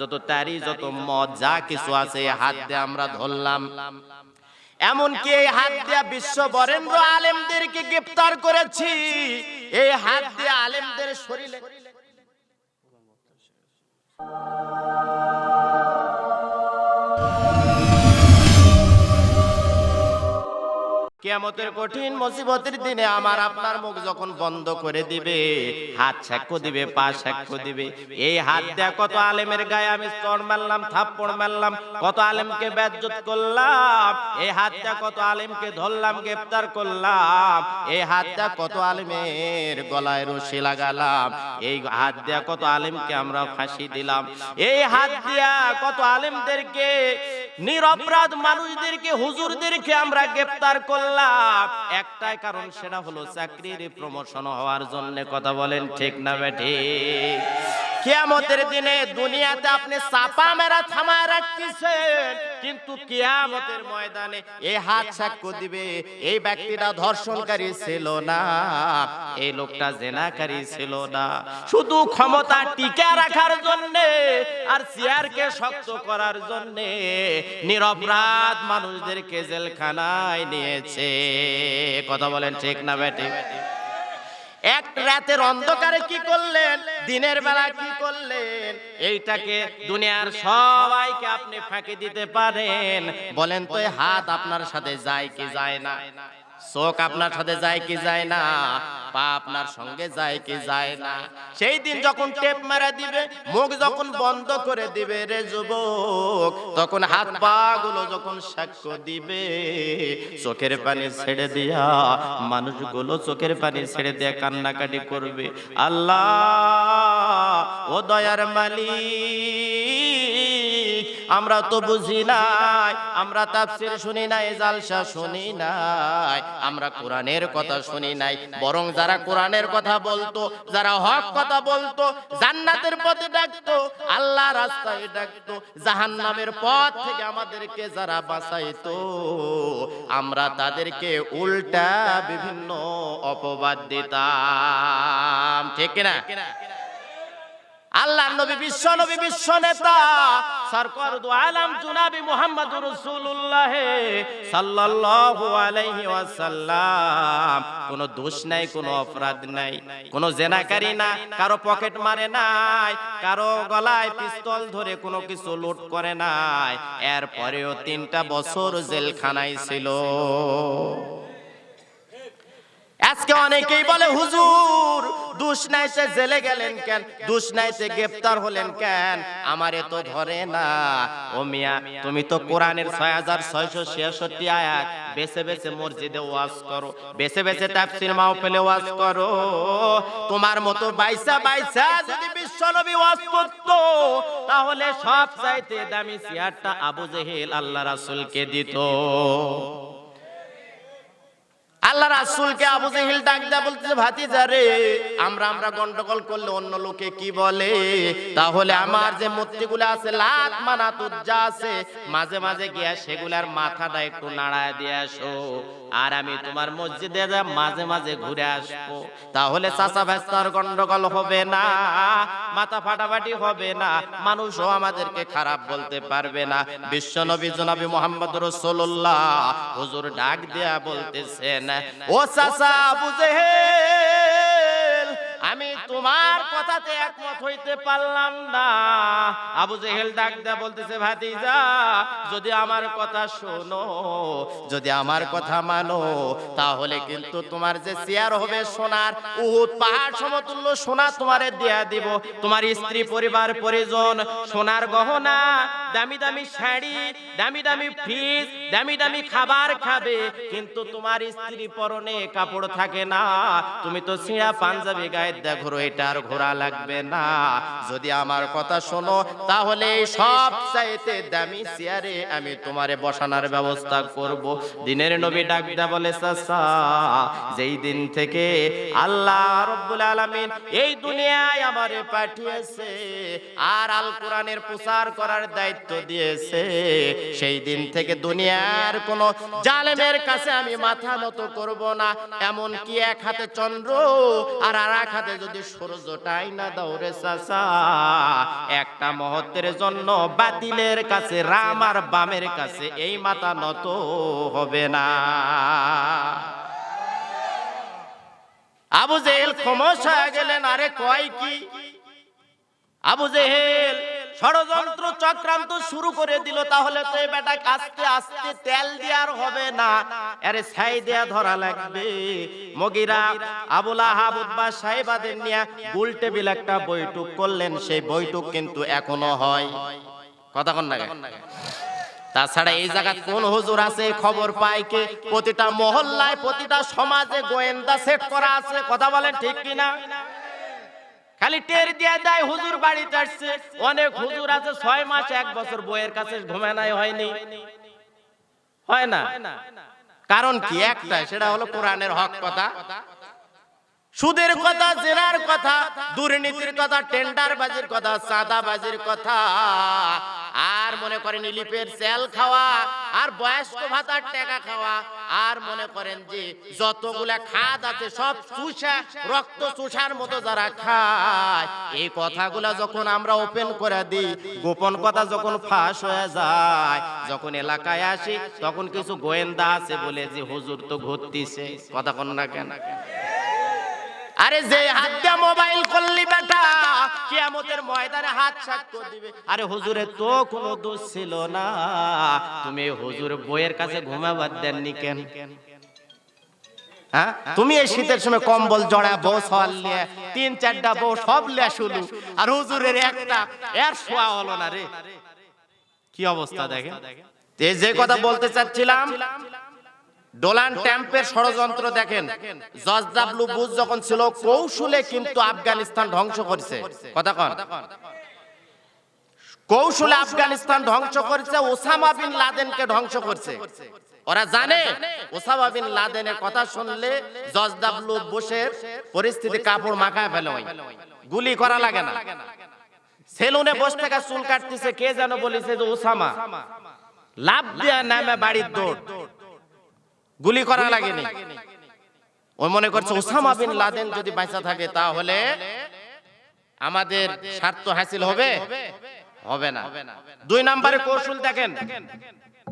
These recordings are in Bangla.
যত তারি, যত মদ, যা কিছু আছে হাত দিয়ে আমরা ধরলাম। এমনকি এই হাত দিয়া বিশ্ব বরেন্দ্র আলেমদেরকে গ্রেপ্তার করেছি। এই হাত দিয়ে আলেমদের শরীরে কিয়ামতের কঠিন মুসিবতের দিনে আমার আপনার মুখ যখন বন্ধ করে দিবে, হাত সাক্ষ্য দিবে, পা সাক্ষ্য দিবে, এই হাত দেয়া কত আলেমের গায়ে আমি স্তর মারলাম, থাপ্পড় মারলাম, কত আলেমকে বেজ্জত করলাম, এই হাত দেয়া কত আলেমকে ধরলাম গ্রেফতার করলাম, এই হাত দেয়া কত আলেমের গলায় রশি লাগালাম, এই হাত দেয়া কত আলেমকে আমরা ফাঁসি দিলাম, এই হাত দিয়া কত আলেমদেরকে, নিরপরাধ মানুষদেরকে, হুজুরদেরকে আমরা গ্রেফতার করলাম একটাই কারণ সেটা হলো চাকরির প্রমোশন হওয়ার জন্য কথা বলেন ঠিক না বেঠি? কিয়ামতের দিনে দুনিয়াতে আপনি চাপা মেরা থামায় রাখতেছেন, কিন্তু কিয়ামতের ময়দানে এই হাত সাক্ষ্য দিবে, এই ব্যক্তিটা ধর্ষণকারী ছিল না, এই লোকটা জেনাকারী ছিল না। শুধু ক্ষমতা টিকা রাখার জন্য আর চেয়ারকে শক্ত করার জন্য নিরপরাধ মানুষদেরকে জেলখানায় নিয়েছে। কথা বলেন ঠিক না বেটে? এক রাতের অন্ধকারে কি করলেন? দিনের বেলা কি করলেন? এইটাকে দুনিয়ার সবাইকে আপনি ফাঁকি দিতে পারেন। বলেন তো হাত আপনার সাথে যায় কি যায় না? চোখ আপনার সাথে যায় কি যায় না পা আপনার সঙ্গে যায় কি যায় না। সেই দিন যখন টেপ মারা দিবে, মুখ যখন বন্ধ করে দিবে রে যুবক, তখন হাত পা গুলো যখন সাক্ষ্য দিবে, চোখের পানি ছেড়ে দিয়া মানুষগুলো চোখের পানি ছেড়ে দিয়া কান্নাকাটি করবে। আল্লাহ, ও দয়ার মালিক, আমরা তো বুঝি নাই, আমরা তাফসির শুনি নাই, জালসা শুনি নাই, আমরা কোরআনের কথা শুনি নাই, বরং যারা কোরআনের কথা বলতো, যারা হক কথা বলতো, জান্নাতের পথে ডাকতো, আল্লাহ রাস্তায় ডাকতো, জাহান্নামের পথ থেকে আমাদেরকে যারা বাঁচাইতো, আমরা তাদেরকে উল্টা বিভিন্ন অপবাদ দিতাম, ঠিক না আল্লাহ নবী, বিশ্ব নবী, বিশ্ব নেতা সরকার দু আলম জুনাবি মোহাম্মদ রাসূলুল্লাহ সাল্লাল্লাহু আলাইহি ওয়াসাল্লাম। কোনো দোষ নাই, কোনো অপরাধ নাই, কোনো জেনাকারী না, কারও পকেট মারে নাই, কারও গলায় পিস্তল ধরে কোনো কিছু লুট করে নাই। এরপরেও তিনটা বছর জেলখানায় ছিল। আজকে অনেকেই বলে, হুজুর জেলে গেলেন কেন? গ্রেফতার হলেন কেন? আমারে তো ধরে না। ও মিয়া, তুমি তো কোরআনের ছয় হাজার ছয়শো আয়াত বেছে বেছে মসজিদে ওয়াজ করো, বেছে বেছে ওয়াজ করো। তোমার মতো বাইসা বাইসা যদি বিশ্বনবী ওয়াজ করতো, তাহলে সব চাইতে দামি চেয়ারটা আবু জেহেল আল্লাহ রাসূলকে দিত। আল্লাহ রাসুলকে আবু জাহিল ডাক দেয়া বলতেছে, ভাতিজা রে, আমরা আমরা গন্ডগোল করলে অন্য লোকে কি বলে? তাহলে আমার যে মূর্তিগুলো আছে, লাত মানাত উজ্জা আছে, মাঝে মাঝে গিয়া সেগুলার মাথাটা একটু নাড়ায় দিয়ে আসো। আর আমি তোমার মসজিদে যা মাঝে মাঝে ঘুরে আসব, তাহলে চাচা ভেস্তার গন্ডগোল হবে না, মাথা ফাটাফাটি হবে না, মানুষও আমাদেরকে খারাপ বলতে পারবে না। বিশ্ব নবী জনাবি মোহাম্মদ রসোল্লাহ হুজুর ডাক দেয়া বলতেছেন, ও চাচা বুঝে আমি তোমার কথাতে একমত হইতে পারলাম না। আবু জেহেল ডাক দেয়া বলতেছে, ভাতিজা, যদি আমার কথা শোনো, যদি আমার কথা মানো, তাহলে কিন্তু তোমার যে চেয়ার হবে সোনার উহুদ পাহাড় সমতুল্য সোনা তোমারে দেয়া দিব। তোমার স্ত্রী, পরিবার, পরিজন, সোনার গহনা দামি দামি শাড়ি, দামি দামি ফ্রিজ, দামি দামি খাবার খাবে, কিন্তু তোমার স্ত্রী পরনে কাপড় থাকে না। তুমি তো ছিঁড়া পাঞ্জাবি গায়ে দেখো, এটা আর ঘোরা লাগবে না। যদি আমার কথা শোনো, তাহলে সব চাইতে দামি চেয়ারে আমি তোমারে বসানোর ব্যবস্থা করব। দিনের নবী ডাক দা বলে, চাচা, যেই দিন থেকে আল্লাহ রব্বুল আলামিন এই দুনিয়ায় আমারে পাঠিয়েছে, আর আল কোরআনের প্রচার করার দায়িত্ব দিয়েছে। সেই দিন থেকে দুনিয়ার কোন জালেমের কাছে আমি মাথা নত করব না। এমন কি এক হাতে চন্দ্র আর আর এক হাতে যদি সূর্যটাই না দৌড়ে চাচা, একটা মহত্বের জন্য বাতিলের কাছে, রাম আর বামের কাছে এই মাথা নত হবে না। আবু জেহেল খমস হয়ে গেলেন, আরে কয় কি? আবু জেহেল ষড়যন্ত্র চক্রান্ত শুরু করে দিল, তাহলে তো এই বেটা আস্তে আস্তে তেল দেওয়ার হবে না। আরে ছাই দেয়া ধরা লাগবে। মগিরা, আবুল আহাব উদ্বা সাহেবাদের নিয়ে গুল টেবিল একটা বৈঠক করলেন, সেই বৈঠক কিন্তু এখনও হয়। কথা কন না তাছাড়া এই জায়গায় কোন হুজুর আছে, খবর পায় কে? প্রতিটা মহল্লায়, প্রতিটা সমাজে গোয়েন্দা সেট করা আছে, কথা বলেন ঠিক কিনা? খালি টের দিয়ে দেয়, হুজুর বাড়ি আসছে। অনেক হুজুর আছে, ছয় মাস, এক বছর বইয়ের কাছে ঘুমানাই হয়নি। হয় না? কারণ কি? একটা সেটা হলো কোরআনের হক কথা। সুদের কথা, জেনার কথা, দুর্নীতির কথা টেন্ডার বাজির কথা চাঁদা বাজির কথা। আর মনে করেন ইলিপের সেল খাওয়া, আর বয়স্ক ভাতার টাকা খাওয়া। আর মনে করেন যে যতগুলা খাদ আছে, সব চুষা, রক্ত চুষার মতো যারা খায়, এই কথাগুলা যখন আমরা ওপেন করে দিই, গোপন কথা যখন ফাঁস হয়ে যায়, যখন এলাকায় আসি, তখন কিছু গোয়েন্দা আছে বলে যে, হুজুর তো ঘুরতিছে। কথা কোন না কেন? আরে যে হাত দিয়া মোবাইল করলি বেটা কিয়ামতের ময়দানে হাত সাক্ষ্য দিবে। আরে হুজুরের তো কোনো দোষ ছিল না। তুমি হুজুর বইয়ের কাছে ঘুমাবার দেননি কেন? হ্যাঁ? তুমি এই শীতের সময় কম্বল জড়া বউ সল নিয়ে তিন চারটা বউ সব লিয়া শুলু। আর হুজুরের একটা এর শোয়া হলো না রে। কি অবস্থা দেখেন? যে কথা বলতে চাচ্ছিলাম ডোলান ট্যাম্পের ষড়যন্ত্র দেখেন। জর্জ ডাব্লু বুশ যখন ছিল কৌশলে কিন্তু আফগানিস্তান ধ্বংস করেছে। কথা কন। কৌশলে আফগানিস্তান ধ্বংস করেছে ওসামা বিন লাদেনকে ধ্বংস করছে। ওরা জানে? ওসামা বিন লাদেনের কথা শুনলে জর্জ ডাব্লু বুশের পরিস্থিতি কাপড় মাখায় ফেলে। গুলি করা লাগে না। সেলুনে বসে থাকা চুল কাটতেছে কে যেন বলেছে যে ওসামা। লাভ দেয়া নামে বাড়ির দৌড়। গুলি করা লাগেনি। ও মনে করছে ওসামা বিন লাদেন যদি বাঁচা থাকে তাহলে আমাদের স্বার্থ হাসিল হবে? হবে? না। দুই নম্বরে কৌশল দেখেন।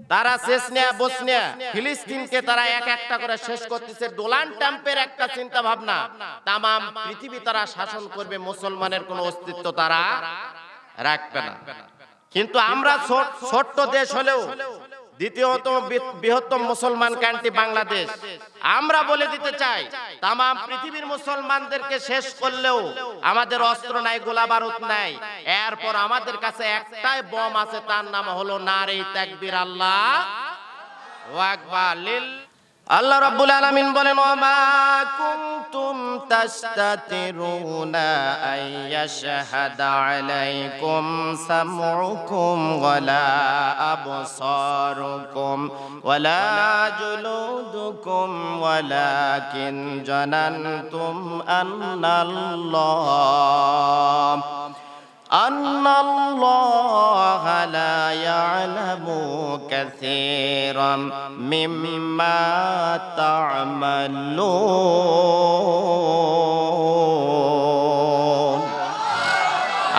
তারা চেসনিয়া বসনিয়া ফিলিস্তিনকে তারা এক একটা করে শেষ করতেছে। ডোলান ট্যাম্পের একটা চিন্তা ভাবনা। তামাম পৃথিবী তারা শাসন করবে মুসলমানের কোনো অস্তিত্ব তারা রাখবে না। কিন্তু আমরা ছোট- ছোট্ট দেশ হলেও দ্বিতীয়তম বৃ- বৃহত্তম মুসলমান কান্ট্রি বাংলাদেশ। আমরা বলে দিতে চাই তাম পৃথিবীর মুসলমানদেরকে শেষ করলেও আমাদের অস্ত্র নাই, গোলা বারুদ নাই। এরপর আমাদের কাছে একটাই বম আছে, তার নাম হলো নারে তাকবীর, আল্লাহ আল্লাহ রাব্বুল আলামিন বলেন كنتم تستترون أن يشهد عليكم سمعكم ولا أبصاركم ولا جلودكم ولكن جننتم أن الله أن الله لا يعلم كثيرا مما تعملون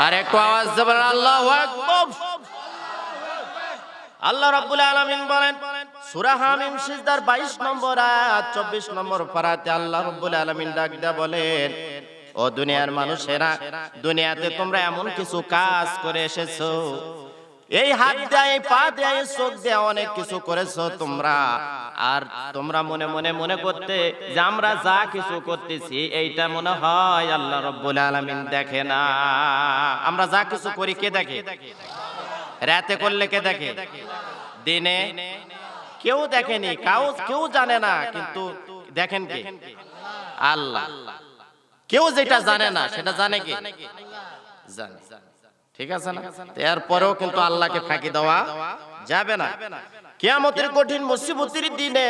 আরেকটু আওয়াজ দেবেন, আল্লাহু আল্লাহ রাব্বুল আলামিন বলেন, সূরা হামিম সিজদার 22 নম্বর আয়াত 24 নম্বর পারাতে আল্লাহ রাব্বুল আলামিন ডাক দেয়া বলেন, ও দুনিয়ার মানুষেরা, দুনিয়াতে তোমরা এমন কিছু কাজ করে এসেছ। এই হাত দেয়, এই পা দেয়, এই চোখ দেয় অনেক কিছু করেছ তোমরা। আর তোমরা মনে মনে মনে করতে যে আমরা যা কিছু করতেছি, এইটা মনে হয় আল্লাহ রব্বুল আলামিন দেখে না। আমরা যা কিছু করি কে দেখে? রাতে করলে কে দেখে? দিনে কেউ দেখেনি, কাউ কেউ জানে না, কিন্তু দেখেন কে? আল্লাহ। কেউ যেটা জানে না, সেটা জানে কি? জানে। ঠিক আছে না? এরপরেও কিন্তু আল্লাহকে ফাঁকি দেওয়া যাবে না। কিয়ামতের কঠিন মুসিবতের দিনে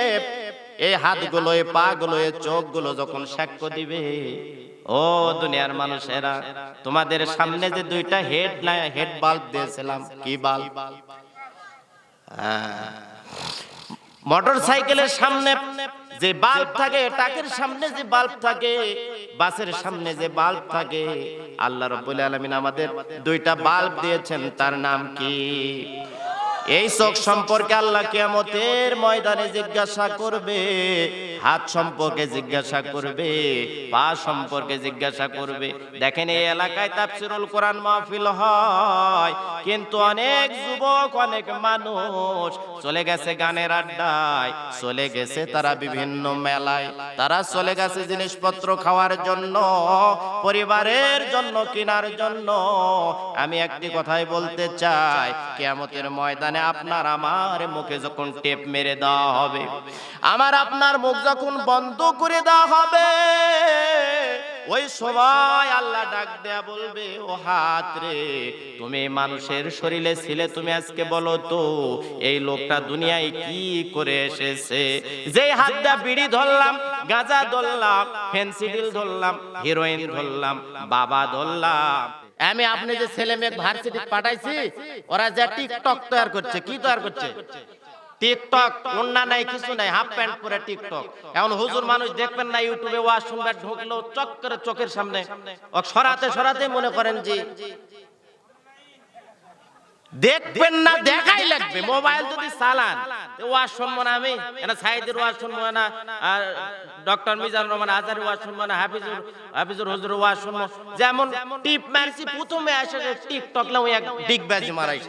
এই হাতগুলো এই পা গুলো চোখগুলো যখন সাক্ষ্য দিবে, ও দুনিয়ার মানুষেরা, তোমাদের সামনে যে দুইটা হেড না হেড বাল্ব দিয়েছিলাম, কি বাল্ব মোটর সাইকেলের সামনে যে বাল্ব থাকে টাকের সামনে যে বাল্ব থাকে, বাসের সামনে যে বাল্ব থাকে, আল্লাহ রব্বুল আলামিন আমাদের দুইটা বাল্ব দিয়েছেন, তার নাম কি? এই চোখ সম্পর্কে আল্লাহ কিয়ামতের ময়দানে জিজ্ঞাসা করবে, হাত সম্পর্কে জিজ্ঞাসা করবে, পা সম্পর্কে জিজ্ঞাসা করবে। দেখেন এই এলাকায় তাফসিরুল কোরআন মাহফিল হয়, কিন্তু অনেক যুবক, অনেক মানুষ চলে গেছে গানের আড্ডায়, চলে গেছে তারা বিভিন্ন মেলায়, তারা চলে গেছে জিনিসপত্র খাওয়ার জন্য, পরিবারের জন্য, কেনার জন্য। আমি একটি কথাই বলতে চাই, কেয়ামতের ময়দানে আপনার আমার মুখে যখন টেপ মেরে দেওয়া হবে, আমার আপনার মুখ যখন বন্ধ করে দেওয়া হবে, ওই সময় আল্লাহ ডাক দেয়া বলবে, ও হাত রে, তুমি মানুষের শরীরে ছিলে, তুমি আজকে বলো তো, এই লোকটা দুনিয়ায় কি করে এসেছে? যেই হাত দিয়া বিড়ি ধরলাম, গাঁজা ধরলাম ফেন্সিডিল ধরলাম, হিরোইন ধরলাম, বাবা ধরলাম আমি আপনি যে ছেলে মেয়ে ভার্সিটি পাঠাইছি, ওরা যা টিকটক তৈরি করছে, কি তৈরি করছে? টিকটক ওন্না নাই, কিছু নাই হাফ প্যান্ট পরে টিকটক এখন হুজুর মানুষ দেখবেন না ইউটিউবে ওয়াশ শুনবে ঢুকলো, চক করে চোখের সামনে। সরাতে সরাতে মনে করেন যে দেখবেন না দেখাই লাগবে। মোবাইল যদি চালান ওয়াজ শুনব না আমি। এটা সাইদের ওয়াজ শুনব না আর ডক্টর মিজান রহমান আজারি ওয়াজ শুনব না হাফিজুর হাফিজুর হুজুর ওয়াজ শুনব। যেমন টিপ মারছি প্রথমে আসে টিকটক ওই এক ডিগবাজি মারাই